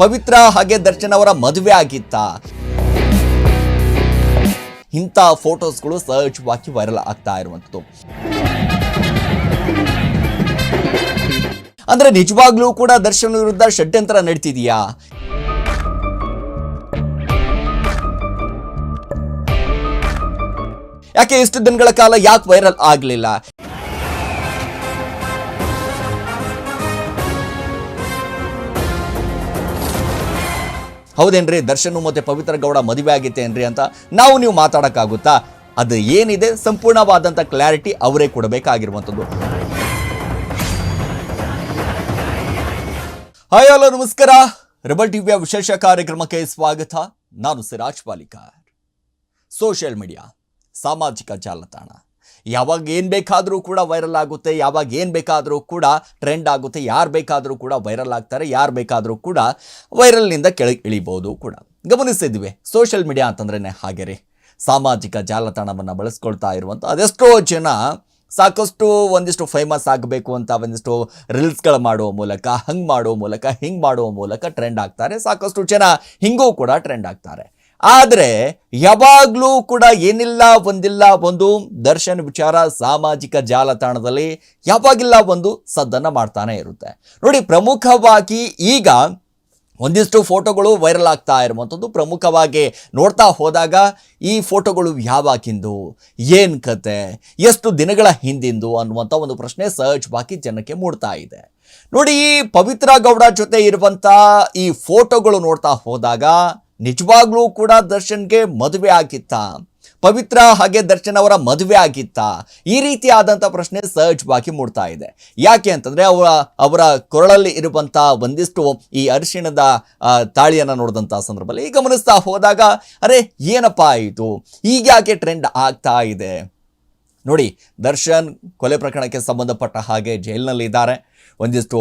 ಪವಿತ್ರ ಹಾಗೆ ದರ್ಶನ್ ಅವರ ಮದುವೆ ಆಗಿತ್ತ? ಇಂಥ ಫೋಟೋಸ್ಗಳು ಸಹಜವಾಗಿ ವೈರಲ್ ಆಗ್ತಾ ಇರುವಂಥದ್ದು. ಅಂದ್ರೆ ನಿಜವಾಗ್ಲೂ ಕೂಡ ದರ್ಶನ್ ವಿರುದ್ಧ ಷಡ್ಯಂತ್ರ ನಡೀತಿದೆಯಾ? ಯಾಕೆ ಇಷ್ಟು ದಿನಗಳ ಕಾಲ ಯಾಕೆ ವೈರಲ್ ಆಗಲಿಲ್ಲ? ಹೌದೇನ್ರಿ? ದರ್ಶನ್ ಮತ್ತೆ ಪವಿತ್ರ ಗೌಡ ಮದುವೆ ಆಗಿತ್ತೇನ್ರಿ ಅಂತ ನಾವು ನೀವು ಮಾತಾಡೋಕ್ಕಾಗುತ್ತಾ? ಅದು ಏನಿದೆ? ಸಂಪೂರ್ಣವಾದಂಥ ಕ್ಲಾರಿಟಿ ಅವರೇ ಕೊಡಬೇಕಾಗಿರುವಂಥದ್ದು. ಹಾಯ್ ಹಲೋ ನಮಸ್ಕಾರ. ರೆಬಲ್ ಟಿವಿಯ ವಿಶೇಷ ಕಾರ್ಯಕ್ರಮಕ್ಕೆ ಸ್ವಾಗತ. ನಾನು ಸಿರಾಜ್ ಪಾಲಿಕಾರ್. ಸೋಷಿಯಲ್ ಮೀಡಿಯಾ ಸಾಮಾಜಿಕ ಜಾಲತಾಣ. ಯಾವಾಗ ಏನು ಬೇಕಾದರೂ ಕೂಡ ವೈರಲ್ ಆಗುತ್ತೆ, ಯಾವಾಗ ಏನು ಬೇಕಾದರೂ ಕೂಡ ಟ್ರೆಂಡ್ ಆಗುತ್ತೆ, ಯಾರು ಬೇಕಾದರೂ ಕೂಡ ವೈರಲ್ ಆಗ್ತಾರೆ, ಯಾರು ಬೇಕಾದರೂ ಕೂಡ ವೈರಲ್ನಿಂದ ಕೆಳಗೆ ಇಳಿಬೋದು ಕೂಡ. ಗಮನಿಸಿದ್ವಿ ಸೋಷಿಯಲ್ ಮೀಡಿಯಾ ಅಂತಂದ್ರೇ ಹಾಗೆ ರೀ. ಸಾಮಾಜಿಕ ಜಾಲತಾಣವನ್ನು ಬಳಸ್ಕೊಳ್ತಾ ಇರುವಂಥ ಅದೆಷ್ಟೋ ಜನ ಸಾಕಷ್ಟು ಒಂದಿಷ್ಟು ಫೇಮಸ್ ಆಗಬೇಕು ಅಂತ ಒಂದಿಷ್ಟು ರೀಲ್ಸ್ಗಳು ಮಾಡುವ ಮೂಲಕ, ಹಂಗೆ ಮಾಡುವ ಮೂಲಕ, ಹಿಂಗೆ ಮಾಡುವ ಮೂಲಕ ಟ್ರೆಂಡ್ ಆಗ್ತಾರೆ. ಸಾಕಷ್ಟು ಜನ ಹಿಂಗೂ ಕೂಡ ಟ್ರೆಂಡ್ ಆಗ್ತಾರೆ. ಆದರೆ ಯಾವಾಗಲೂ ಕೂಡ ಏನಿಲ್ಲ, ಒಂದಿಲ್ಲ, ಒಂದು ದರ್ಶನ್ ವಿಚಾರ ಸಾಮಾಜಿಕ ಜಾಲತಾಣದಲ್ಲಿ ಯಾವಾಗಿಲ್ಲ, ಒಂದು ಸದ್ದನ್ನು ಮಾಡ್ತಾನೆ ಇರುತ್ತೆ. ನೋಡಿ, ಪ್ರಮುಖವಾಗಿ ಈಗ ಒಂದಿಷ್ಟು ಫೋಟೋಗಳು ವೈರಲ್ ಆಗ್ತಾ ಇರುವಂಥದ್ದು. ಪ್ರಮುಖವಾಗಿ ನೋಡ್ತಾ ಹೋದಾಗ ಈ ಫೋಟೋಗಳು ಯಾವಾಗಿಂದು, ಏನು ಕತೆ, ಎಷ್ಟು ದಿನಗಳ ಹಿಂದಿಂದು ಅನ್ನುವಂಥ ಒಂದು ಪ್ರಶ್ನೆ ಸರ್ಚ್ ಬಾಕಿ ಜನಕ್ಕೆ ಮೂಡ್ತಾ ಇದೆ. ನೋಡಿ, ಪವಿತ್ರ ಗೌಡ ಜೊತೆ ಇರುವಂಥ ಈ ಫೋಟೋಗಳು ನೋಡ್ತಾ ಹೋದಾಗ ನಿಜವಾಗ್ಲೂ ಕೂಡ ದರ್ಶನ್ಗೆ ಮದುವೆ ಆಗಿತ್ತಾ? ಪವಿತ್ರ ಹಾಗೆ ದರ್ಶನ್ ಅವರ ಮದುವೆ ಆಗಿತ್ತಾ? ಈ ರೀತಿಯಾದಂಥ ಪ್ರಶ್ನೆ ಸಹಜವಾಗಿ ಮೂಡ್ತಾ ಇದೆ. ಯಾಕೆ ಅಂತಂದರೆ ಅವರ ಅವರ ಕೊರಳಲ್ಲಿ ಇರುವಂಥ ಒಂದಿಷ್ಟು ಈ ಅರಿಶಿಣದ ತಾಳಿಯನ್ನು ನೋಡಿದಂಥ ಸಂದರ್ಭದಲ್ಲಿ ಗಮನಿಸ್ತಾ ಹೋದಾಗ, ಅರೆ, ಏನಪ್ಪ ಆಯಿತು ಯಾಕೆ ಟ್ರೆಂಡ್ ಆಗ್ತಾ ಇದೆ? ನೋಡಿ, ದರ್ಶನ್ ಕೊಲೆ ಪ್ರಕರಣಕ್ಕೆ ಸಂಬಂಧಪಟ್ಟ ಹಾಗೆ ಜೈಲಿನಲ್ಲಿದ್ದಾರೆ. ಒಂದಿಷ್ಟು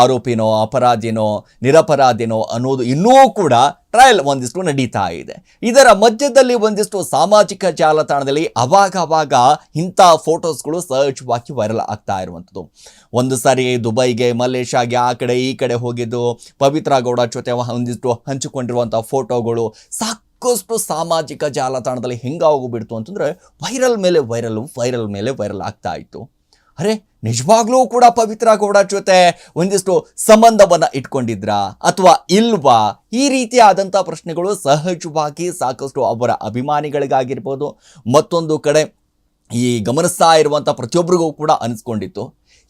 ಆರೋಪಿನೋ, ಅಪರಾಧಿನೋ, ನಿರಪರಾಧಿನೋ ಅನ್ನೋದು ಇನ್ನೂ ಕೂಡ ಟ್ರಯಲ್ ಒಂದಿಷ್ಟು ನಡೀತಾ ಇದೆ. ಇದರ ಮಧ್ಯದಲ್ಲಿ ಒಂದಿಷ್ಟು ಸಾಮಾಜಿಕ ಜಾಲತಾಣದಲ್ಲಿ ಅವಾಗ ಅವಾಗ ಇಂಥ ಫೋಟೋಸ್ಗಳು ಸಹಜವಾಗಿ ವೈರಲ್ ಆಗ್ತಾ ಇರುವಂಥದ್ದು. ಒಂದು ಸಾರಿ ದುಬೈಗೆ, ಮಲೇಷ್ಯಾಗೆ, ಆ ಕಡೆ ಈ ಕಡೆ ಹೋಗಿದ್ದು, ಪವಿತ್ರ ಗೌಡ ಜೊತೆ ಒಂದಿಷ್ಟು ಹಂಚಿಕೊಂಡಿರುವಂಥ ಫೋಟೋಗಳು, ಸಾಕಷ್ಟು ಸಾಮಾಜಿಕ ಜಾಲತಾಣದಲ್ಲಿ ಹೆಂಗಾಗೋಗ್ಬಿಡ್ತು ಅಂತಂದರೆ ವೈರಲ್ ಮೇಲೆ ವೈರಲ್ ವೈರಲ್ ಮೇಲೆ ವೈರಲ್ ಆಗ್ತಾ ಇತ್ತು. ಅರೆ, ನಿಜವಾಗ್ಲೂ ಕೂಡ ಪವಿತ್ರ ಗೌಡ ಜೊತೆ ಒಂದಿಷ್ಟು ಸಂಬಂಧವನ್ನ ಇಟ್ಕೊಂಡಿದ್ರಾ? ಅಥವಾ ಇಲ್ವಾ? ಈ ರೀತಿಯಾದಂಥ ಪ್ರಶ್ನೆಗಳು ಸಹಜವಾಗಿ ಸಾಕಷ್ಟು ಅವರ ಅಭಿಮಾನಿಗಳಿಗಾಗಿರ್ಬೋದು, ಮತ್ತೊಂದು ಕಡೆ ಈ ಗಮನಿಸ್ತಾ ಇರುವಂಥ ಪ್ರತಿಯೊಬ್ಬರಿಗೂ ಕೂಡ ಅನಿಸ್ಕೊಂಡಿತ್ತು.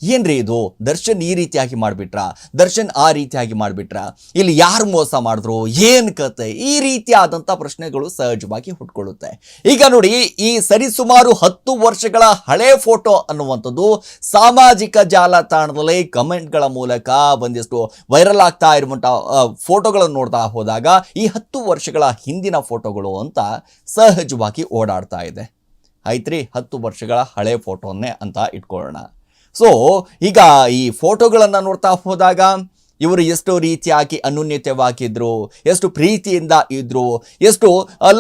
ಏನ್ರಿ ಇದು? ದರ್ಶನ್ ಈ ರೀತಿಯಾಗಿ ಮಾಡಿಬಿಟ್ರ? ದರ್ಶನ್ ಆ ರೀತಿಯಾಗಿ ಮಾಡಿಬಿಟ್ರ? ಇಲ್ಲಿ ಯಾರು ಮೋಸ ಮಾಡಿದ್ರು? ಏನು ಕತೆ? ಈ ರೀತಿಯಾದಂಥ ಪ್ರಶ್ನೆಗಳು ಸಹಜವಾಗಿ ಹುಟ್ಕೊಳ್ಳುತ್ತೆ. ಈಗ ನೋಡಿ, ಈ ಸರಿಸುಮಾರು ಹತ್ತು ವರ್ಷಗಳ ಹಳೆ ಫೋಟೋ ಅನ್ನುವಂಥದ್ದು ಸಾಮಾಜಿಕ ಜಾಲತಾಣದಲ್ಲಿ ಕಮೆಂಟ್ಗಳ ಮೂಲಕ ಒಂದಿಷ್ಟು ವೈರಲ್ ಆಗ್ತಾ ಇರುವಂಥ ಫೋಟೋಗಳನ್ನು ನೋಡ್ತಾ ಹೋದಾಗ ಈ ಹತ್ತು ವರ್ಷಗಳ ಹಿಂದಿನ ಫೋಟೋಗಳು ಅಂತ ಸಹಜವಾಗಿ ಓಡಾಡ್ತಾ ಇದೆ. ಆಯ್ತ್ರಿ ಹತ್ತು ವರ್ಷಗಳ ಹಳೆ ಫೋಟೋನ್ನೇ ಅಂತ ಇಟ್ಕೊಳ್ಳೋಣ. ಸೊ ಈಗ ಈ ಫೋಟೋಗಳನ್ನು ನೋಡ್ತಾ ಹೋದಾಗ ಇವರು ಎಷ್ಟು ರೀತಿಯಾಗಿ ಅನ್ಯೂನ್ಯತೆವಾಗಿದ್ರು ಎಷ್ಟು ಪ್ರೀತಿಯಿಂದ ಇದ್ರು, ಎಷ್ಟು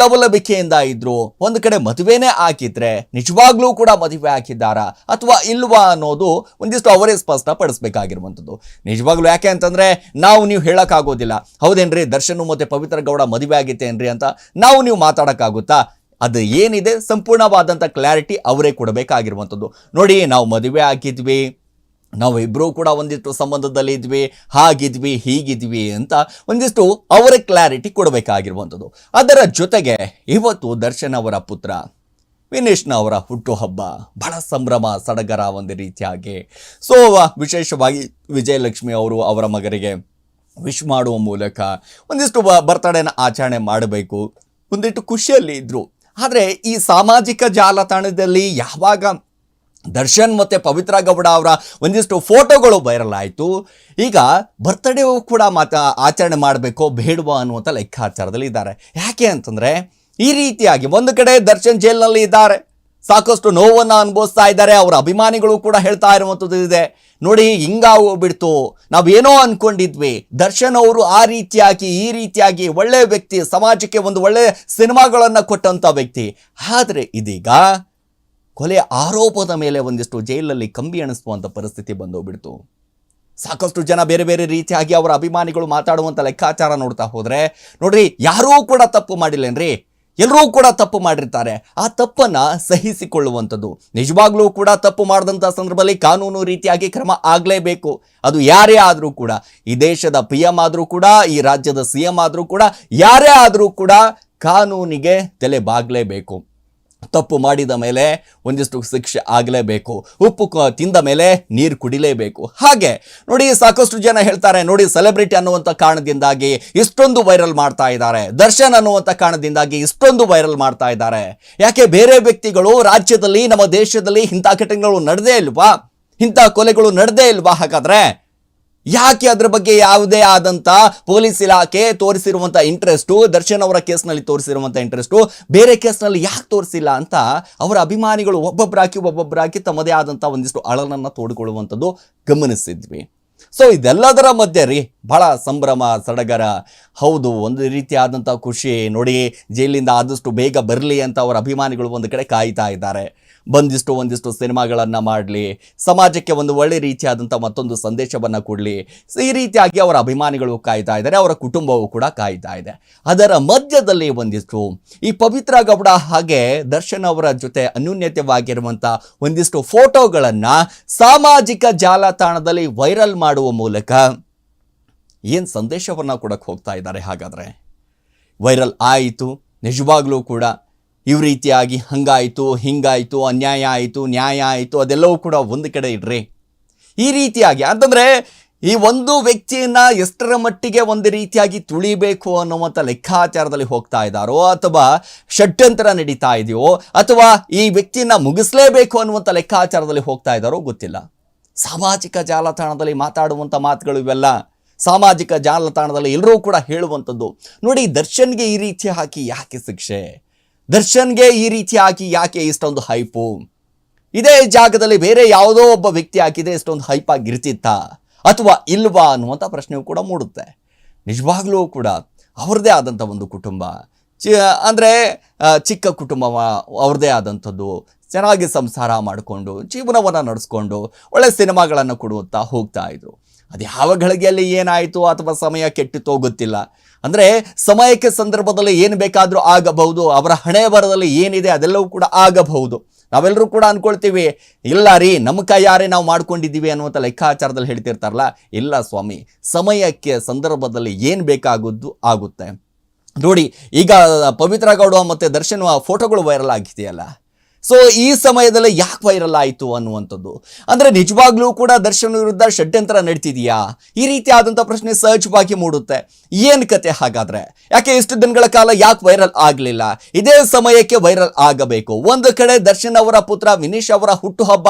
ಲವಲಭಿಕೆಯಿಂದ ಇದ್ರು. ಒಂದು ಕಡೆ ಮದುವೆನೇ ಹಾಕಿದ್ರೆ ನಿಜವಾಗ್ಲೂ ಕೂಡ ಮದುವೆ ಹಾಕಿದ್ದಾರಾ ಅಥವಾ ಇಲ್ವಾ ಅನ್ನೋದು ಒಂದಿಷ್ಟು ಅವರೇ ಸ್ಪಷ್ಟಪಡಿಸ್ಬೇಕಾಗಿರುವಂಥದ್ದು. ನಿಜವಾಗ್ಲೂ ಯಾಕೆ ಅಂತಂದ್ರೆ ನಾವು ನೀವು ಹೇಳೋಕ್ಕಾಗೋದಿಲ್ಲ. ಹೌದೇನ್ರಿ, ದರ್ಶನ್ ಮತ್ತೆ ಪವಿತ್ರ ಗೌಡ ಮದುವೆ ಆಗಿತ್ತೇನ್ರಿ ಅಂತ ನಾವು ನೀವು ಮಾತಾಡೋಕ್ಕಾಗುತ್ತಾ? ಅದು ಏನಿದೆ ಸಂಪೂರ್ಣವಾದಂಥ ಕ್ಲಾರಿಟಿ ಅವರೇ ಕೊಡಬೇಕಾಗಿರುವಂಥದ್ದು. ನೋಡಿ, ನಾವು ಮದುವೆ ಆಗಿದ್ವಿ, ನಾವು ಇಬ್ಬರೂ ಕೂಡ ಒಂದಿಷ್ಟು ಸಂಬಂಧದಲ್ಲಿ ಇದ್ವಿ, ಹಾಗಿದ್ವಿ, ಹೀಗಿದ್ವಿ ಅಂತ ಒಂದಿಷ್ಟು ಅವರ ಕ್ಲಾರಿಟಿ ಕೊಡಬೇಕಾಗಿರುವಂಥದ್ದು. ಅದರ ಜೊತೆಗೆ ಇವತ್ತು ದರ್ಶನ್ ಅವರ ಪುತ್ರ, ವಿನೇಶ್ನ ಅವರ ಹುಟ್ಟುಹಬ್ಬ ಬಹಳ ಸಂಭ್ರಮ, ಸಡಗರ ಒಂದು ರೀತಿಯಾಗಿ. ಸೊ ವಿಶೇಷವಾಗಿ ವಿಜಯಲಕ್ಷ್ಮಿ ಅವರು ಅವರ ಮಗರಿಗೆ ವಿಶ್ ಮಾಡುವ ಮೂಲಕ ಒಂದಿಷ್ಟು ಬರ್ತಡೇನ ಆಚರಣೆ ಮಾಡಬೇಕು. ಒಂದಿಷ್ಟು ಖುಷಿಯಲ್ಲಿ ಇದ್ರು. ಆದರೆ ಈ ಸಾಮಾಜಿಕ ಜಾಲತಾಣದಲ್ಲಿ ಯಾವಾಗ ದರ್ಶನ್ ಮತ್ತು ಪವಿತ್ರ ಗೌಡ ಅವರ ಒಂದಿಷ್ಟು ಫೋಟೋಗಳು ವೈರಲ್ ಆಯಿತು, ಈಗ ಬರ್ತ್ಡೇ ಕೂಡ ಮಾತ ಆಚರಣೆ ಮಾಡಬೇಕೋ ಬೇಡವೋ ಅನ್ನುವಂಥ ಲೆಕ್ಕಾಚಾರದಲ್ಲಿ ಇದ್ದಾರೆ ಯಾಕೆ ಅಂತಂದರೆ ಈ ರೀತಿಯಾಗಿ ಒಂದು ಕಡೆ ದರ್ಶನ್ ಜೈಲಿನಲ್ಲಿ ಇದ್ದಾರೆ ಸಾಕಷ್ಟು ನೋವನ್ನು ಅನುಭವಿಸ್ತಾ ಇದ್ದಾರೆ. ಅವರ ಅಭಿಮಾನಿಗಳು ಕೂಡ ಹೇಳ್ತಾ ಇರುವಂಥದ್ದು ಇದೆ. ನೋಡಿ ಹಿಂಗಾಗೋಗ್ಬಿಡ್ತು ನಾವೇನೋ ಅನ್ಕೊಂಡಿದ್ವಿ. ದರ್ಶನ್ ಅವರು ಆ ರೀತಿಯಾಗಿ, ಈ ರೀತಿಯಾಗಿ ಒಳ್ಳೆ ವ್ಯಕ್ತಿ, ಸಮಾಜಕ್ಕೆ ಒಂದು ಒಳ್ಳೆ ಸಿನಿಮಾಗಳನ್ನು ಕೊಟ್ಟಂಥ ವ್ಯಕ್ತಿ. ಆದರೆ ಇದೀಗ ಕೊಲೆ ಆರೋಪದ ಮೇಲೆ ಒಂದಿಷ್ಟು ಜೈಲಲ್ಲಿ ಕಂಬಿ ಎಣಿಸುವಂಥ ಪರಿಸ್ಥಿತಿ ಬಂದೋಗ್ಬಿಡ್ತು. ಸಾಕಷ್ಟು ಜನ ಬೇರೆ ಬೇರೆ ರೀತಿಯಾಗಿ ಅವರ ಅಭಿಮಾನಿಗಳು ಮಾತಾಡುವಂಥ ಲೆಕ್ಕಾಚಾರ ನೋಡ್ತಾ ಹೋದರೆ, ನೋಡ್ರಿ, ಯಾರೂ ಕೂಡ ತಪ್ಪು ಮಾಡಿಲ್ಲೇನ್ರಿ? ಎಲ್ಲರೂ ಕೂಡ ತಪ್ಪು ಮಾಡಿರ್ತಾರೆ. ಆ ತಪ್ಪನ್ನು ಸಹಿಸಿಕೊಳ್ಳುವಂಥದ್ದು. ನಿಜವಾಗ್ಲೂ ಕೂಡ ತಪ್ಪು ಮಾಡಿದಂಥ ಸಂದರ್ಭದಲ್ಲಿ ಕಾನೂನು ರೀತಿಯಾಗಿ ಕ್ರಮ ಆಗಲೇಬೇಕು. ಅದು ಯಾರೇ ಆದರೂ ಕೂಡ, ಈ ದೇಶದ ಪಿ ಎಂ ಆದರೂ ಕೂಡ, ಈ ರಾಜ್ಯದ ಸಿ ಎಂ ಆದರೂ ಕೂಡ, ಯಾರೇ ಆದರೂ ಕೂಡ ಕಾನೂನಿಗೆ ತಲೆ ಬಾಗಲೇಬೇಕು. ತಪ್ಪು ಮಾಡಿದ ಮೇಲೆ ಒಂದಿಷ್ಟು ಶಿಕ್ಷೆ ಆಗಲೇಬೇಕು. ಉಪ್ಪು ತಿಂದ ಮೇಲೆ ನೀರು ಕುಡಿಲೇಬೇಕು. ಹಾಗೆ ನೋಡಿ ಸಾಕಷ್ಟು ಜನ ಹೇಳ್ತಾರೆ, ನೋಡಿ ಸೆಲೆಬ್ರಿಟಿ ಅನ್ನುವಂಥ ಕಾರಣದಿಂದಾಗಿ ಇಷ್ಟೊಂದು ವೈರಲ್ ಮಾಡ್ತಾ ಇದ್ದಾರೆ. ದರ್ಶನ್ ಅನ್ನುವಂಥ ಕಾರಣದಿಂದಾಗಿ ಇಷ್ಟೊಂದು ವೈರಲ್ ಮಾಡ್ತಾ ಇದ್ದಾರೆ. ಯಾಕೆ ಬೇರೆ ವ್ಯಕ್ತಿಗಳು ರಾಜ್ಯದಲ್ಲಿ, ನಮ್ಮ ದೇಶದಲ್ಲಿ ಇಂಥ ಘಟನೆಗಳು ನಡೆದೇ ಇಲ್ವಾ? ಇಂಥ ಕೊಲೆಗಳು ನಡೆದೇ ಇಲ್ವಾ? ಹಾಗಾದ್ರೆ ಯಾಕೆ ಅದರ ಬಗ್ಗೆ ಯಾವುದೇ ಆದಂತ ಪೊಲೀಸ್ ಇಲಾಖೆ ತೋರಿಸಿರುವಂತ ಇಂಟ್ರೆಸ್ಟು ದರ್ಶನ್ ಅವರ ಕೇಸ್ನಲ್ಲಿ ತೋರಿಸಿರುವಂತ ಇಂಟ್ರೆಸ್ಟು ಬೇರೆ ಕೇಸ್ನಲ್ಲಿ ಯಾಕೆ ತೋರಿಸಿಲ್ಲ ಅಂತ ಅವರ ಅಭಿಮಾನಿಗಳು ಒಬ್ಬೊಬ್ಬರಾಕಿ ಒಬ್ಬೊಬ್ಬರಾಕಿ ತಮ್ಮದೇ ಆದಂತ ಒಂದಿಷ್ಟು ಅಳಲನ್ನ ತೋಡಿಕೊಳ್ಳುವಂಥದ್ದು ಗಮನಿಸಿದ್ವಿ. ಸೊ ಇದೆಲ್ಲದರ ಮಧ್ಯೆ ರೀ, ಬಹಳ ಸಂಭ್ರಮ, ಸಡಗರ, ಹೌದು, ಒಂದು ರೀತಿಯಾದಂಥ ಖುಷಿ, ನೋಡಿ, ಜೈಲಿಂದ ಆದಷ್ಟು ಬೇಗ ಬರಲಿ ಅಂತ ಅವರ ಅಭಿಮಾನಿಗಳು ಒಂದು ಕಡೆ ಕಾಯ್ತಾ ಇದ್ದಾರೆ. ಬಂದಿಷ್ಟು ಒಂದಿಷ್ಟು ಸಿನಿಮಾಗಳನ್ನು ಮಾಡಲಿ, ಸಮಾಜಕ್ಕೆ ಒಂದು ಒಳ್ಳೆ ರೀತಿಯಾದಂಥ ಮತ್ತೊಂದು ಸಂದೇಶವನ್ನು ಕೊಡಲಿ. ಈ ರೀತಿಯಾಗಿ ಅವರ ಅಭಿಮಾನಿಗಳು ಕಾಯ್ತಾ ಇದ್ದಾರೆ, ಅವರ ಕುಟುಂಬವು ಕೂಡ ಕಾಯ್ತಾ ಇದೆ. ಅದರ ಮಧ್ಯದಲ್ಲಿ ಒಂದಿಷ್ಟು, ಈ ಪವಿತ್ರ ಗೌಡ ಹಾಗೆ ದರ್ಶನ್ ಅವರ ಜೊತೆ ಅನ್ಯೂನ್ಯತೆವಾಗಿರುವಂಥ ಒಂದಿಷ್ಟು ಫೋಟೋಗಳನ್ನು ಸಾಮಾಜಿಕ ಜಾಲತಾಣದಲ್ಲಿ ವೈರಲ್ ಮಾಡುವ ಮೂಲಕ ಏನು ಸಂದೇಶವನ್ನು ಕೊಡಕ್ಕೆ ಹೋಗ್ತಾ ಇದ್ದಾರೆ ಹಾಗಾದರೆ? ವೈರಲ್ ಆಯಿತು, ನಿಜವಾಗ್ಲೂ ಕೂಡ ಈ ರೀತಿಯಾಗಿ ಹಂಗಾಯಿತು, ಹಿಂಗಾಯಿತು, ಅನ್ಯಾಯ ಆಯಿತು, ನ್ಯಾಯ ಆಯಿತು, ಅದೆಲ್ಲವೂ ಕೂಡ ಒಂದು ಕಡೆ ಇಡ್ರಿ. ಈ ರೀತಿಯಾಗಿ ಅಂತಂದರೆ ಈ ಒಂದು ವ್ಯಕ್ತಿಯನ್ನು ಎಷ್ಟರ ಮಟ್ಟಿಗೆ ಒಂದು ರೀತಿಯಾಗಿ ತುಳಿಬೇಕು ಅನ್ನುವಂಥ ಲೆಕ್ಕಾಚಾರದಲ್ಲಿ ಹೋಗ್ತಾ ಇದ್ದಾರೋ ಅಥವಾ ಷಡ್ಯಂತರ ನಡೀತಾ ಇದೆಯೋ ಅಥವಾ ಈ ವ್ಯಕ್ತಿಯನ್ನ ಮುಗಿಸಲೇಬೇಕು ಅನ್ನುವಂಥ ಲೆಕ್ಕಾಚಾರದಲ್ಲಿ ಹೋಗ್ತಾ ಇದ್ದಾರೋ ಗೊತ್ತಿಲ್ಲ. ಸಾಮಾಜಿಕ ಜಾಲತಾಣದಲ್ಲಿ ಮಾತಾಡುವಂಥ ಮಾತುಗಳು ಇವೆಲ್ಲ. ಸಾಮಾಜಿಕ ಜಾಲತಾಣದಲ್ಲಿ ಎಲ್ಲರೂ ಕೂಡ ಹೇಳುವಂಥದ್ದು. ನೋಡಿ ದರ್ಶನ್ಗೆ ಈ ರೀತಿ ಹಾಕಿ ಯಾಕೆ ಶಿಕ್ಷೆ? ದರ್ಶನ್ಗೆ ಈ ರೀತಿ ಹಾಕಿ ಯಾಕೆ ಇಷ್ಟೊಂದು ಹೈಪು? ಇದೇ ಜಾಗದಲ್ಲಿ ಬೇರೆ ಯಾವುದೋ ಒಬ್ಬ ವ್ಯಕ್ತಿ ಹಾಕಿದ್ರೆ ಇಷ್ಟೊಂದು ಹೈಪ್ ಆಗಿರ್ತಿತ್ತ? ಅಥವಾ ಇಲ್ವಾ ಅನ್ನುವಂಥ ಪ್ರಶ್ನೆಯೂ ಕೂಡ ಮೂಡುತ್ತೆ. ನಿಜವಾಗ್ಲೂ ಕೂಡ ಅವ್ರದ್ದೇ ಆದಂಥ ಒಂದು ಕುಟುಂಬ. ಚಿ, ಅಂದರೆ ಚಿಕ್ಕ ಕುಟುಂಬ ಅವ್ರದ್ದೇ ಆದಂಥದ್ದು. ಚೆನ್ನಾಗಿ ಸಂಸಾರ ಮಾಡಿಕೊಂಡು, ಜೀವನವನ್ನು ನಡೆಸ್ಕೊಂಡು, ಒಳ್ಳೆ ಸಿನಿಮಾಗಳನ್ನು ಕೊಡುತ್ತಾ ಹೋಗ್ತಾ ಇದ್ರು. ಅದು ಯಾವ ಗಳಿಗೆಯಲ್ಲಿ ಏನಾಯಿತು ಅಥವಾ ಸಮಯ ಕೆಟ್ಟಿತೋ ಗೊತ್ತಿಲ್ಲ. ಅಂದರೆ ಸಮಯಕ್ಕೆ ಸಂದರ್ಭದಲ್ಲಿ ಏನು ಬೇಕಾದರೂ ಆಗಬಹುದು, ಅವರ ಹಣೆ ಬರದಲ್ಲಿ ಏನಿದೆ ಅದೆಲ್ಲವೂ ಕೂಡ ಆಗಬಹುದು. ನಾವೆಲ್ಲರೂ ಕೂಡ ಅಂದ್ಕೊಳ್ತೀವಿ ಇಲ್ಲ ರೀ, ನಮ್ಮ ಕೈಯಾರೆ ನಾವು ಮಾಡ್ಕೊಂಡಿದ್ದೀವಿ ಅನ್ನುವಂಥ ಲೆಕ್ಕಾಚಾರದಲ್ಲಿ ಹೇಳ್ತಿರ್ತಾರಲ್ಲ, ಇಲ್ಲ ಸ್ವಾಮಿ, ಸಮಯಕ್ಕೆ ಸಂದರ್ಭದಲ್ಲಿ ಏನು ಬೇಕಾಗದ್ದು ಆಗುತ್ತೆ. ನೋಡಿ, ಈಗ ಪವಿತ್ರ ಗೌಡ ಮತ್ತು ದರ್ಶನ ಫೋಟೋಗಳು ವೈರಲ್ ಆಗಿದೆಯಲ್ಲ? ಸೊ ಈ ಸಮಯದಲ್ಲಿ ಯಾಕೆ ವೈರಲ್ ಆಯಿತು ಅನ್ನುವಂಥದ್ದು. ಅಂದರೆ ನಿಜವಾಗ್ಲೂ ಕೂಡ ದರ್ಶನ್ ವಿರುದ್ಧ ಷಡ್ಯಂತರ ನಡೀತಿದೆಯಾ? ಈ ರೀತಿ ಆದಂಥ ಪ್ರಶ್ನೆ ಸಹಜವಾಗಿ ಮೂಡುತ್ತೆ. ಏನು ಕತೆ ಹಾಗಾದರೆ? ಯಾಕೆ ಇಷ್ಟು ದಿನಗಳ ಕಾಲ ಯಾಕೆ ವೈರಲ್ ಆಗಲಿಲ್ಲ? ಇದೇ ಸಮಯಕ್ಕೆ ವೈರಲ್ ಆಗಬೇಕು. ಒಂದು ಕಡೆ ದರ್ಶನ್ ಅವರ ಪುತ್ರ ವಿನೀಶ್ ಅವರ ಹುಟ್ಟುಹಬ್ಬ.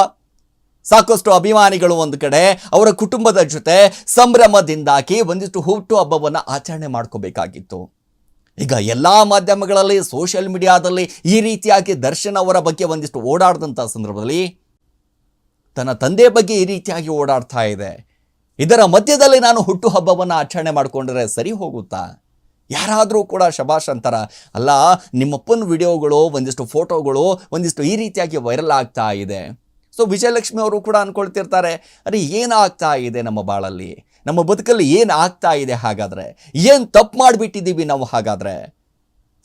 ಸಾಕಷ್ಟು ಅಭಿಮಾನಿಗಳು ಒಂದು ಕಡೆ, ಅವರ ಕುಟುಂಬದ ಜೊತೆ ಸಂಭ್ರಮದಿಂದಾಗಿ ಒಂದಿಷ್ಟು ಹುಟ್ಟು ಹಬ್ಬವನ್ನು ಆಚರಣೆ ಮಾಡ್ಕೋಬೇಕಾಗಿತ್ತು. ಈಗ ಎಲ್ಲ ಮಾಧ್ಯಮಗಳಲ್ಲಿ ಸೋಷಿಯಲ್ ಮೀಡಿಯಾದಲ್ಲಿ ಈ ರೀತಿಯಾಗಿ ದರ್ಶನ್ ಅವರ ಬಗ್ಗೆ ಒಂದಿಷ್ಟು ಓಡಾಡಿದಂಥ ಸಂದರ್ಭದಲ್ಲಿ ತನ್ನ ತಂದೆ ಬಗ್ಗೆ ಈ ರೀತಿಯಾಗಿ ಓಡಾಡ್ತಾ ಇದೆ. ಇದರ ಮಧ್ಯದಲ್ಲಿ ನಾನು ಹುಟ್ಟುಹಬ್ಬವನ್ನು ಆಚರಣೆ ಮಾಡಿಕೊಂಡ್ರೆ ಸರಿ ಹೋಗುತ್ತಾ? ಯಾರಾದರೂ ಕೂಡ ಶಬಾಷ್ ಅಂತಾರ, ಅಲ್ಲ, ನಿಮ್ಮಪ್ಪನ ವಿಡಿಯೋಗಳು, ಒಂದಿಷ್ಟು ಫೋಟೋಗಳು ಒಂದಿಷ್ಟು ಈ ರೀತಿಯಾಗಿ ವೈರಲ್ ಆಗ್ತಾ ಇದೆ. ಸೊ ವಿಜಯಲಕ್ಷ್ಮಿ ಅವರು ಕೂಡ ಅಂದ್ಕೊಳ್ತಿರ್ತಾರೆ ಅರೆ, ಏನಾಗ್ತಾ ಇದೆ ನಮ್ಮ ಬಾಳಲ್ಲಿ? ನಮ್ಮ ಬದುಕಲ್ಲಿ ಏನು ಆಗ್ತಾ ಇದೆ ಹಾಗಾದರೆ? ಏನು ತಪ್ಪು ಮಾಡಿಬಿಟ್ಟಿದ್ದೀವಿ ನಾವು ಹಾಗಾದರೆ?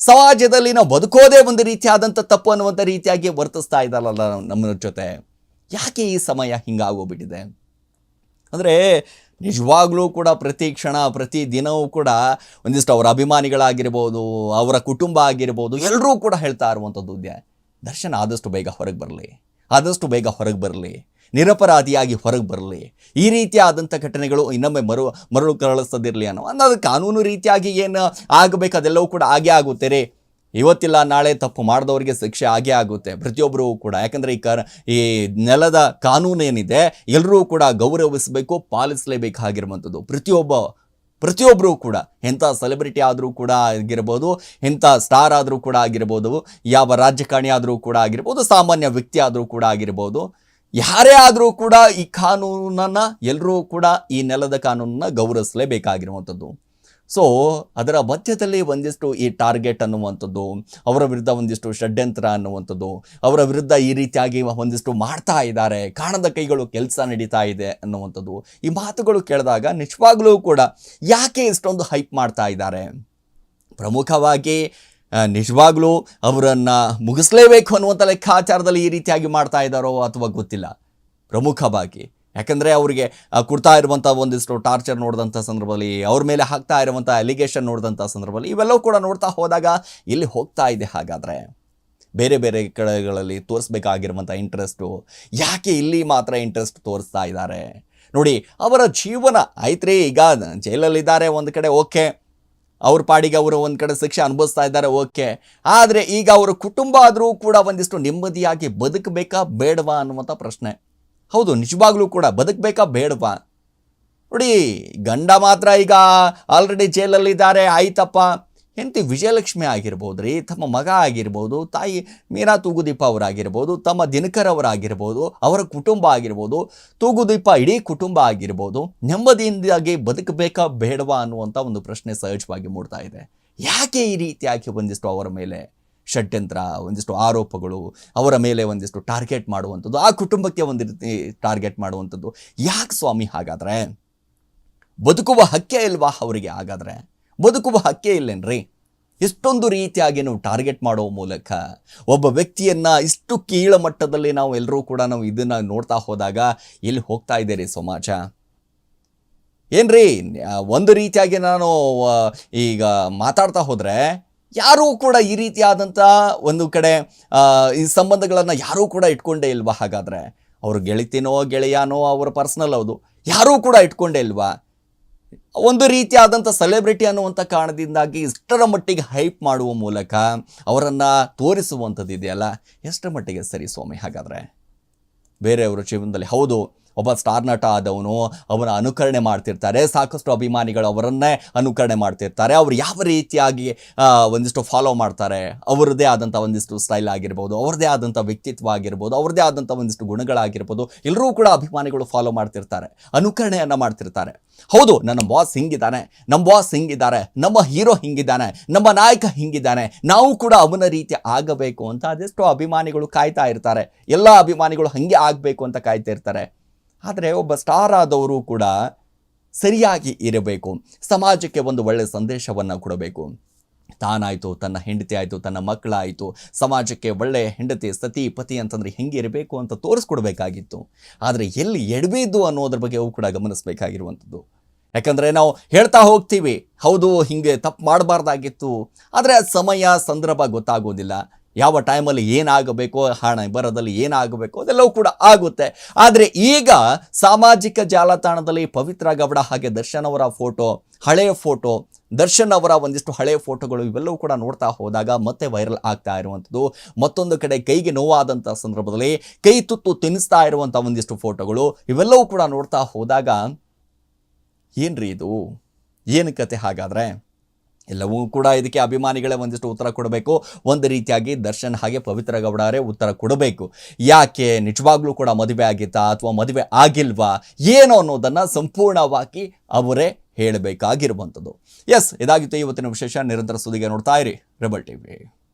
ಸಮಾಜದಲ್ಲಿ ನಾವು ಬದುಕೋದೇ ಒಂದು ರೀತಿಯಾದಂಥ ತಪ್ಪು ಅನ್ನುವಂಥ ರೀತಿಯಾಗಿ ವರ್ತಿಸ್ತಾ ಇದ್ದಾರಲ್ಲ ನಮ್ಮ ಜೊತೆ. ಯಾಕೆ ಈ ಸಮಯ ಹಿಂಗಾಗೋಗ್ಬಿಟ್ಟಿದೆ? ಅಂದರೆ ನಿಜವಾಗ್ಲೂ ಕೂಡ ಪ್ರತಿ ಕ್ಷಣ, ಪ್ರತಿ ದಿನವೂ ಕೂಡ ಒಂದಿಷ್ಟು ಅವರ ಅಭಿಮಾನಿಗಳಾಗಿರ್ಬೋದು, ಅವರ ಕುಟುಂಬ ಆಗಿರ್ಬೋದು ಎಲ್ಲರೂ ಕೂಡ ಹೇಳ್ತಾ ಇರುವಂಥದ್ದು ದರ್ಶನ ಆದಷ್ಟು ಬೇಗ ಹೊರಗೆ ಬರಲಿ. ಆದಷ್ಟು ಬೇಗ ಹೊರಗೆ ಬರಲಿ. ನಿರಪರಾಧಿಯಾಗಿ ಹೊರಗೆ ಬರಲಿ. ಈ ರೀತಿಯಾದಂಥ ಘಟನೆಗಳು ಇನ್ನೊಮ್ಮೆ ಮರು ಮರಳು ಕರಳಿಸದಿರಲಿ ಅನ್ನೋ ಅನ್ನೋದು ಕಾನೂನು ರೀತಿಯಾಗಿ ಏನು ಆಗಬೇಕು ಅದೆಲ್ಲವೂ ಕೂಡ ಆಗೇ ಆಗುತ್ತೆ ರೀ ಇವತ್ತಿಲ್ಲ, ನಾಳೆ ತಪ್ಪು ಮಾಡಿದವರಿಗೆ ಶಿಕ್ಷೆ ಆಗೇ ಆಗುತ್ತೆ. ಪ್ರತಿಯೊಬ್ಬರೂ ಕೂಡ. ಯಾಕಂದರೆ ಈ ಕ, ಈ ನೆಲದ ಕಾನೂನು ಏನಿದೆ ಎಲ್ಲರೂ ಕೂಡ ಗೌರವಿಸಬೇಕು ಪಾಲಿಸಲೇಬೇಕಾಗಿರುವಂಥದ್ದು ಪ್ರತಿಯೊಬ್ಬ, ಪ್ರತಿಯೊಬ್ಬರೂ ಕೂಡ. ಎಂಥ ಸೆಲೆಬ್ರಿಟಿ ಆದರೂ ಕೂಡ ಆಗಿರ್ಬೋದು, ಎಂಥ ಸ್ಟಾರ್ ಆದರೂ ಕೂಡ ಆಗಿರ್ಬೋದು, ಯಾವ ರಾಜಕಾರಣಿ ಆದರೂ ಕೂಡ ಆಗಿರ್ಬೋದು, ಸಾಮಾನ್ಯ ವ್ಯಕ್ತಿ ಆದರೂ ಕೂಡ ಆಗಿರ್ಬೋದು ಯಾರೇ ಆದರೂ ಕೂಡ ಈ ಕಾನೂನನ್ನು ಎಲ್ಲರೂ ಕೂಡ ಈ ನೆಲದ ಕಾನೂನನ್ನ ಗೌರವಿಸಲೇಬೇಕಾಗಿರುವಂಥದ್ದು. ಸೊ ಅದರ ಮಧ್ಯದಲ್ಲಿ ಒಂದಿಷ್ಟು ಈ ಟಾರ್ಗೆಟ್ ಅನ್ನುವಂಥದ್ದು, ಅವರ ವಿರುದ್ಧ ಒಂದಿಷ್ಟು ಷಡ್ಯಂತ್ರ ಅನ್ನುವಂಥದ್ದು, ಅವರ ವಿರುದ್ಧ ಈ ರೀತಿಯಾಗಿ ಒಂದಿಷ್ಟು ಮಾಡ್ತಾ ಇದ್ದಾರೆ, ಕಾಣದ ಕೈಗಳು ಕೆಲಸ ನಡೀತಾ ಇದೆ ಅನ್ನುವಂಥದ್ದು, ಈ ಮಾತುಗಳು ಕೇಳಿದಾಗ ನಿಜವಾಗ್ಲೂ ಕೂಡ ಯಾಕೆ ಇಷ್ಟೊಂದು ಹೈಪ್ ಮಾಡ್ತಾ ಇದ್ದಾರೆ? ಪ್ರಮುಖವಾಗಿ ನಿಜವಾಗ್ಲೂ ಅವರನ್ನು ಮುಗಿಸ್ಲೇಬೇಕು ಅನ್ನುವಂಥ ಲೆಕ್ಕಾಚಾರದಲ್ಲಿ ಈ ರೀತಿಯಾಗಿ ಮಾಡ್ತಾ ಇದ್ದಾರೋ ಅಥವಾ ಗೊತ್ತಿಲ್ಲ. ಪ್ರಮುಖವಾಗಿ. ಯಾಕಂದರೆ ಅವರಿಗೆ ಕೊಡ್ತಾ ಇರುವಂಥ ಒಂದಿಷ್ಟು ಟಾರ್ಚರ್ ನೋಡಿದಂಥ ಸಂದರ್ಭದಲ್ಲಿ, ಅವ್ರ ಮೇಲೆ ಹಾಕ್ತಾ ಇರುವಂಥ ಅಲಿಗೇಷನ್ ನೋಡಿದಂಥ ಸಂದರ್ಭದಲ್ಲಿ ಇವೆಲ್ಲವೂ ಕೂಡ ನೋಡ್ತಾ ಹೋದಾಗ ಇಲ್ಲಿ ಹೋಗ್ತಾ ಇದೆ ಹಾಗಾದರೆ. ಬೇರೆ ಬೇರೆ ಕಡೆಗಳಲ್ಲಿ ತೋರಿಸ್ಬೇಕಾಗಿರುವಂಥ ಇಂಟ್ರೆಸ್ಟು ಯಾಕೆ ಇಲ್ಲಿ ಮಾತ್ರ ಇಂಟ್ರೆಸ್ಟ್ ತೋರಿಸ್ತಾ ಇದ್ದಾರೆ? ನೋಡಿ, ಅವರ ಜೀವನ ಐತ್ರಿ ಈಗ ಜೈಲಲ್ಲಿದ್ದಾರೆ ಒಂದು ಕಡೆ ಓಕೆ ಅವ್ರ ಪಾಡಿಗೆ ಅವರು ಒಂದು ಕಡೆ ಶಿಕ್ಷೆ ಅನುಭವಿಸ್ತಾ ಇದ್ದಾರೆ, ಓಕೆ. ಆದರೆ ಈಗ ಅವರ ಕುಟುಂಬ ಆದರೂ ಕೂಡ ಒಂದಿಷ್ಟು ನೆಮ್ಮದಿಯಾಗಿ ಬದುಕಬೇಕಾ, ಬೇಡವಾ ಅನ್ನುವಂಥ ಪ್ರಶ್ನೆ. ಹೌದು, ನಿಜವಾಗ್ಲೂ ಕೂಡ ಬದುಕಬೇಕಾ, ಬೇಡವಾ? ನೋಡಿ, ಗಂಡ ಮಾತ್ರ ಈಗ ಆಲ್ರೆಡಿ ಜೈಲಲ್ಲಿದ್ದಾರೆ ಆಯ್ತಪ್ಪ. ಹೆಂಡತಿ ವಿಜಯಲಕ್ಷ್ಮಿ ಆಗಿರ್ಬೋದು ರೀ, ತಮ್ಮ ಮಗ ಆಗಿರ್ಬೋದು, ತಾಯಿ ಮೀರಾ ತೂಗುದೀಪ ಅವರಾಗಿರ್ಬೋದು, ತಮ್ಮ ದಿನಕರ್ ಅವರಾಗಿರ್ಬೋದು, ಅವರ ಕುಟುಂಬ ಆಗಿರ್ಬೋದು, ತೂಗುದೀಪ ಇಡೀ ಕುಟುಂಬ ಆಗಿರ್ಬೋದು, ನೆಮ್ಮದಿಯಿಂದಾಗಿ ಬದುಕಬೇಕಾ ಬೇಡವಾ ಅನ್ನುವಂಥ ಒಂದು ಪ್ರಶ್ನೆ ಸಹಜವಾಗಿ ಮೂಡ್ತಾ ಇದೆ. ಯಾಕೆ ಈ ರೀತಿಯಾಗಿ ಒಂದಿಷ್ಟು ಅವರ ಮೇಲೆ ಷಡ್ಯಂತ್ರ, ಒಂದಿಷ್ಟು ಆರೋಪಗಳು, ಅವರ ಮೇಲೆ ಒಂದಿಷ್ಟು ಟಾರ್ಗೆಟ್ ಮಾಡುವಂಥದ್ದು, ಆ ಕುಟುಂಬಕ್ಕೆ ಒಂದು ರೀತಿ ಟಾರ್ಗೆಟ್ ಮಾಡುವಂಥದ್ದು, ಯಾಕೆ ಸ್ವಾಮಿ ಹಾಗಾದರೆ? ಬದುಕುವ ಹಕ್ಕೇ ಇಲ್ವಾ ಅವರಿಗೆ ಹಾಗಾದರೆ? ಬದುಕುವ ಹಕ್ಕೇ ಇಲ್ಲೇನ್ರಿ? ಎಷ್ಟೊಂದು ರೀತಿಯಾಗಿ ನಾವು ಟಾರ್ಗೆಟ್ ಮಾಡೋ ಮೂಲಕ ಒಬ್ಬ ವ್ಯಕ್ತಿಯನ್ನ ಇಷ್ಟು ಕೀಳ ಮಟ್ಟದಲ್ಲಿ ನಾವು ಎಲ್ಲರೂ ಕೂಡ ನಾವು ಇದನ್ನ ನೋಡ್ತಾ ಹೋದಾಗ ಎಲ್ಲಿ ಹೋಗ್ತಾ ಇದೆ ರೀ ಸಮಾಜ? ಏನ್ರಿ, ಒಂದು ರೀತಿಯಾಗಿ ನಾನು ಈಗ ಮಾತಾಡ್ತಾ ಹೋದರೆ ಯಾರೂ ಕೂಡ ಈ ರೀತಿಯಾದಂಥ ಒಂದು ಕಡೆ ಈ ಸಂಬಂಧಗಳನ್ನು ಯಾರೂ ಕೂಡ ಇಟ್ಕೊಂಡೇ ಇಲ್ವಾ? ಹಾಗಾದರೆ ಅವ್ರ ಗೆಳತಿನೋ ಗೆಳೆಯನೋ ಅವರ ಪರ್ಸ್ನಲ್ ಹೌದು, ಯಾರೂ ಕೂಡ ಇಟ್ಕೊಂಡೇ ಇಲ್ವಾ? ಒಂದು ರೀತಿಯಾದಂಥ ಸೆಲೆಬ್ರಿಟಿ ಅನ್ನುವಂಥ ಕಾರಣದಿಂದಾಗಿ ಇಷ್ಟರ ಮಟ್ಟಿಗೆ ಹೈಪ್ ಮಾಡುವ ಮೂಲಕ ಅವರನ್ನು ತೋರಿಸುವಂಥದ್ದು ಇದೆಯಲ್ಲ ಎಷ್ಟರ ಮಟ್ಟಿಗೆ ಸರಿ ಸ್ವಾಮಿ ಹಾಗಾದರೆ ಬೇರೆಯವರ ಜೀವನದಲ್ಲಿ ಹೌದು ಒಬ್ಬ ಸ್ಟಾರ್ ನಟ ಆದವನು ಅವನ ಅನುಕರಣೆ ಮಾಡ್ತಿರ್ತಾರೆ. ಸಾಕಷ್ಟು ಅಭಿಮಾನಿಗಳು ಅವರನ್ನೇ ಅನುಕರಣೆ ಮಾಡ್ತಿರ್ತಾರೆ. ಅವರು ಯಾವ ರೀತಿಯಾಗಿ ಒಂದಿಷ್ಟು ಫಾಲೋ ಮಾಡ್ತಾರೆ? ಅವರದೇ ಆದಂಥ ಒಂದಿಷ್ಟು ಸ್ಟೈಲ್ ಆಗಿರ್ಬೋದು, ಅವ್ರದ್ದೇ ಆದಂಥ ವ್ಯಕ್ತಿತ್ವ ಆಗಿರ್ಬೋದು, ಅವ್ರದ್ದೇ ಆದಂಥ ಒಂದಿಷ್ಟು ಗುಣಗಳಾಗಿರ್ಬೋದು, ಎಲ್ಲರೂ ಕೂಡ ಅಭಿಮಾನಿಗಳು ಫಾಲೋ ಮಾಡ್ತಿರ್ತಾರೆ, ಅನುಕರಣೆಯನ್ನು ಮಾಡ್ತಿರ್ತಾರೆ. ಹೌದು, ನನ್ನ ಬಾಸ್ ಹಿಂಗಿದ್ದಾನೆ ನಮ್ಮ ಬಾಸ್ ಹಿಂಗಿದ್ದಾರೆ, ನಮ್ಮ ಹೀರೋ ಹಿಂಗಿದ್ದಾನೆ, ನಮ್ಮ ನಾಯಕ ಹಿಂಗಿದ್ದಾನೆ, ನಾವು ಕೂಡ ಅವನ ರೀತಿ ಆಗಬೇಕು ಅಂತ ಅದೆಷ್ಟೋ ಅಭಿಮಾನಿಗಳು ಕಾಯ್ತಾ ಇರ್ತಾರೆ. ಎಲ್ಲ ಅಭಿಮಾನಿಗಳು ಹಾಗೆ ಆಗಬೇಕು ಅಂತ ಕಾಯ್ತಾ ಇರ್ತಾರೆ. ಆದರೆ ಒಬ್ಬ ಸ್ಟಾರ್ ಆದವರು ಕೂಡ ಸರಿಯಾಗಿ ಇರಬೇಕು. ಸಮಾಜಕ್ಕೆ ಒಂದು ಒಳ್ಳೆಯ ಸಂದೇಶವನ್ನು ಕೊಡಬೇಕು. ತಾನಾಯಿತು, ತನ್ನ ಹೆಂಡತಿ ಆಯಿತು, ತನ್ನ ಮಕ್ಕಳಾಯಿತು, ಸಮಾಜಕ್ಕೆ ಒಳ್ಳೆಯ ಹೆಂಡತಿ, ಸತಿ, ಪತಿ ಅಂತಂದರೆ ಹೆಂಗೆ ಇರಬೇಕು ಅಂತ ತೋರಿಸ್ಕೊಡ್ಬೇಕಾಗಿತ್ತು. ಆದರೆ ಎಲ್ಲಿ ಎಡಬೇದು ಅನ್ನೋದ್ರ ಬಗ್ಗೆ ಅವು ಕೂಡ ಗಮನಿಸಬೇಕಾಗಿರುವಂಥದ್ದು. ಯಾಕಂದರೆ ನಾವು ಹೇಳ್ತಾ ಹೋಗ್ತೀವಿ, ಹೌದು, ಹಿಂಗೆ ತಪ್ಪು ಮಾಡಬಾರ್ದಾಗಿತ್ತು. ಆದರೆ ಸಮಯ, ಸಂದರ್ಭ ಗೊತ್ತಾಗೋದಿಲ್ಲ. ಯಾವ ಟೈಮಲ್ಲಿ ಏನಾಗಬೇಕು, ಹಣ ಬರದಲ್ಲಿ ಏನಾಗಬೇಕು ಅದೆಲ್ಲವೂ ಕೂಡ ಆಗುತ್ತೆ. ಆದರೆ ಈಗ ಸಾಮಾಜಿಕ ಜಾಲತಾಣದಲ್ಲಿ ಪವಿತ್ರ ಗೌಡ ಹಾಗೆ ದರ್ಶನ್ ಅವರ ಫೋಟೋ ಹಳೆಯ ಫೋಟೋ ದರ್ಶನ್ ಅವರ ಒಂದಿಷ್ಟು ಹಳೆಯ ಫೋಟೋಗಳು ಇವೆಲ್ಲವೂ ಕೂಡ ನೋಡ್ತಾ ಹೋದಾಗ ಮತ್ತೆ ವೈರಲ್ ಆಗ್ತಾ ಇರುವಂಥದ್ದು. ಮತ್ತೊಂದು ಕಡೆ ಕೈಗೆ ನೋವಾದಂಥ ಸಂದರ್ಭದಲ್ಲಿ ಕೈ ತುತ್ತು ತಿನ್ನಿಸ್ತಾ ಇರುವಂಥ ಒಂದಿಷ್ಟು ಫೋಟೋಗಳು ಇವೆಲ್ಲವೂ ಕೂಡ ನೋಡ್ತಾ ಹೋದಾಗ ಏನ್ರಿ ಇದು? ಏನು ಕತೆ ಹಾಗಾದರೆ? ಎಲ್ಲವೂ ಕೂಡ ಇದಕ್ಕೆ ಅಭಿಮಾನಿಗಳೇ ಒಂದಿಷ್ಟು ಉತ್ತರ ಕೊಡಬೇಕು. ಒಂದು ರೀತಿಯಾಗಿ ದರ್ಶನ್ ಹಾಗೆ ಪವಿತ್ರ ಗೌಡರೇ ಉತ್ತರ ಕೊಡಬೇಕು. ಯಾಕೆ ನಿಜವಾಗ್ಲೂ ಕೂಡ ಮದುವೆ ಆಗಿತ್ತಾ ಅಥವಾ ಮದುವೆ ಆಗಿಲ್ವಾ? ಏನು ಅನ್ನೋದನ್ನು ಸಂಪೂರ್ಣವಾಗಿ ಅವರೇ ಹೇಳಬೇಕಾಗಿರುವಂಥದ್ದು. ಎಸ್ ಇದಾಗಿತ್ತು ಇವತ್ತಿನ ವಿಶೇಷ. ನಿರಂತರ ಸುದ್ದಿಗೆ ನೋಡ್ತಾ ಇರಿ. Rebel TV.